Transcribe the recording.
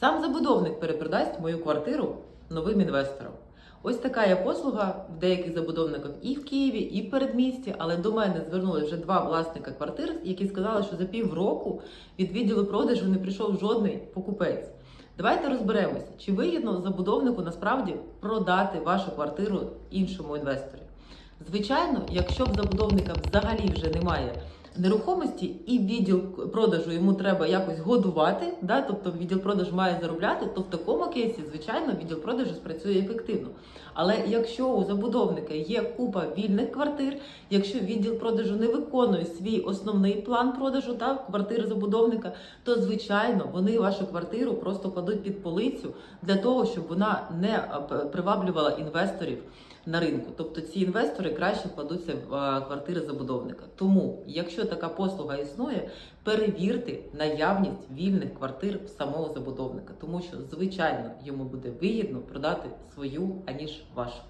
Сам забудовник перепродасть мою квартиру новим інвесторам. Ось така є послуга в деяких забудовниках і в Києві, і в передмісті. Але до мене звернули вже два власника квартир, які сказали, що за півроку від відділу продажу не прийшов жодний покупець. Давайте розберемося, чи вигідно забудовнику насправді продати вашу квартиру іншому інвестору. Звичайно, якщо в забудовника взагалі вже немає нерухомості, і відділ продажу йому треба якось годувати, да, тобто відділ продажу має заробляти, то в такому кейсі, звичайно, відділ продажу спрацює ефективно. Але якщо у забудовника є купа вільних квартир, якщо відділ продажу не виконує свій основний план продажу та квартири забудовника, то звичайно вони вашу квартиру просто кладуть під полицю для того, щоб вона не е, приваблювала інвесторів на ринку. Тобто ці інвестори краще вкладуться в квартири забудовника. Тому, якщо така послуга існує, перевірте наявність вільних квартир в самого забудовника, тому що звичайно йому буде вигідно продати свою аніж вашу.